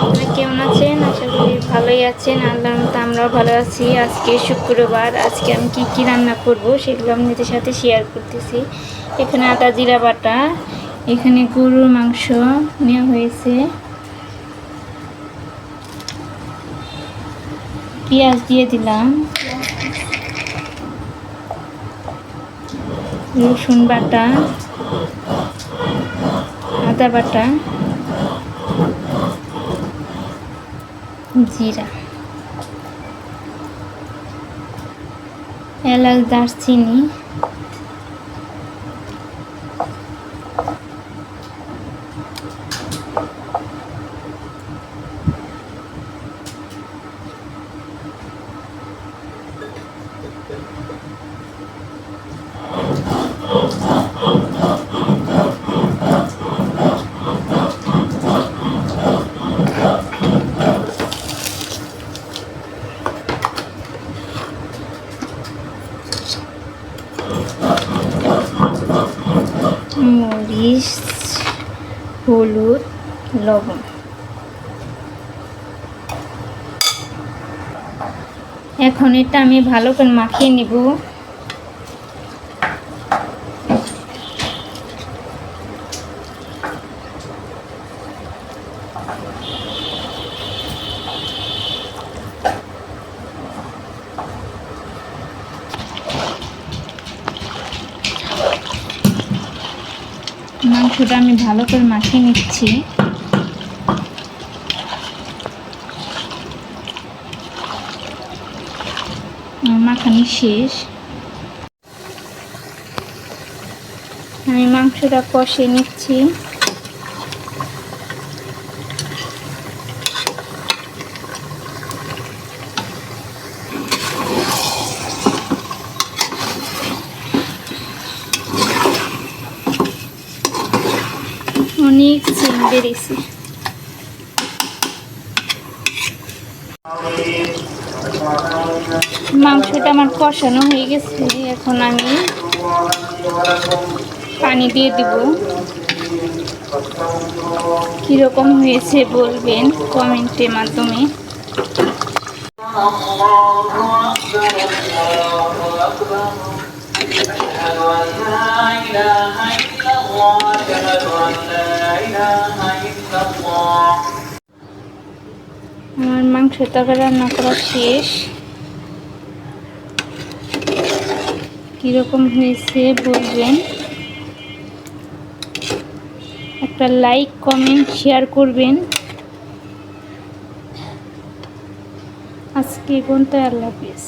আপনারা কেমন আছেন? আশা করি ভালোই আছেন। আল্লাহ আমরাও ভালো আছি। আজকে শুক্রবার, আজকে আমি কি কি রান্না করব সেগুলো আপনাদের সাথে শেয়ার করতেছি। এখানে আদা জিরা বাটা, এখানে গরুর মাংস নেওয়া হয়েছে। পেঁয়াজ দিয়ে দিলাম। রসুন বাটা, আদা বাটা। জিরা। এলাচ দারচিনি মরিচ হলুদ লবণ। এখন এটা আমি ভালো করে মাখিয়ে নিব। মাংসটা আমি ভালো করে মাখিয়ে নিচ্ছি। মাখানি শেষ। আমি মাংসটা কষে নিচ্ছি। অনেক চিন বেড়েছে মাংসটা আমার কষানো হয়ে গেছে এখন আমি পানি দিয়ে দিব কীরকম হয়েছে বলবেন কমেন্টের মাধ্যমে أشهد أن لا إله إلا الله أشهد أن لا إله إلا الله আমার মাংস তরকারি রান্না করা শেষ কীরকম হয়েছে বলবেন একটা লাইক কমেন্ট শেয়ার করবেন আজকে পর্যন্ত আল্লাহ হাফিজ